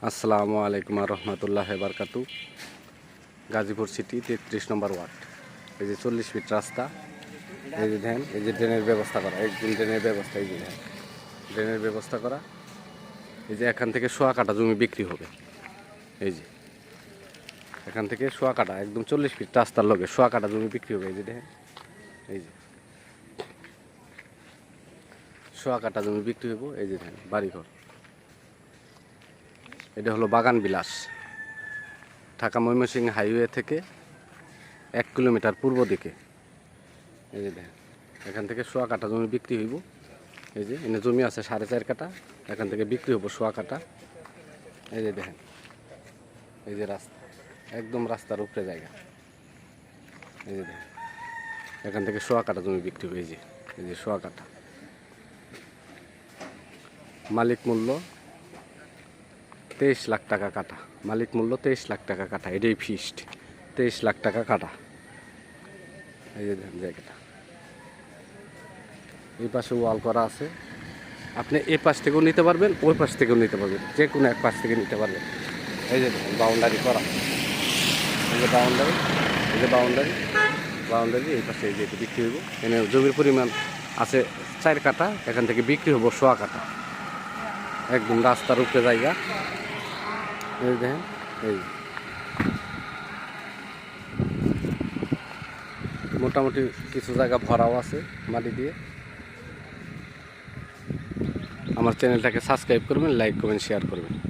আসসালামু আলাইকুম রহমতুল্লাহ বারকাতু গাজীপুর সিটি তেত্রিশ নম্বর ওয়ার্ড এই যে চল্লিশ ফিট রাস্তা এই যে ধ্যান এই যে ড্রেনের ব্যবস্থা করা যে ড্রেনের ব্যবস্থা এই যে ধ্যান ড্রেনের ব্যবস্থা করা এই যে এখান থেকে শোয়া কাটা জমি বিক্রি হবে এই যে এখান থেকে শোয়া কাটা একদম চল্লিশ ফিট রাস্তার লগে শোয়া কাটা জমি বিক্রি হবে এই যে দেখেন এই যে শোয়া কাটা জমি বিক্রি হইব এই যে দেখেন বাড়িঘর এটা হলো বাগান বিলাস। ঢাকা ময়মনসিংহ হাইওয়ে থেকে এক কিলোমিটার পূর্ব দিকে। এই যে দেখেন, এখান থেকে শোয়া কাটা জমি বিক্রি হইব। এই যে, এনে জমি আছে সাড়ে চার কাটা এখান থেকে বিক্রি হব শোয়া কাটা এই যে দেখেন, এই যে রাস্তা, একদম রাস্তার উপরে জায়গা। এই যে দেখেন, এখান থেকে শোয়া কাটা জমি বিক্রি এই যে এই যে শোয়া কাটা মালিক মূল্য তেইশ লাখ টাকা কাটা। মালিক মূল্য তেইশ লাখ টাকা কাটা, এটাই ফিস্ট তেইশ লাখ টাকা কাটা। এই যে জায়গাটা। এই পাশে ওয়াল করা আছে। আপনি এই পাশ থেকেও নিতে পারবেন, ওই পাশ থেকেও নিতে পারবেন। যে কোনো এক পাশ থেকে নিতে পারবেন। এই যে বাউন্ডারি করা। এই যে বাউন্ডারি এই যে বাউন্ডারি বাউন্ডারি এই পাশে এই যে বিক্রি হইব। এখানে জমির পরিমাণ আছে চার কাটা এখান থেকে বিক্রি হব সোয়া কাটা একদম রাস্তার উপরে জায়গা। এই দেখেন, এই। মোটামুটি কিছু জায়গা ভরাও আছে মাটি দিয়ে। আমার চ্যানেলটাকে সাবস্ক্রাইব করবেন, লাইক করবেন শেয়ার করবেন।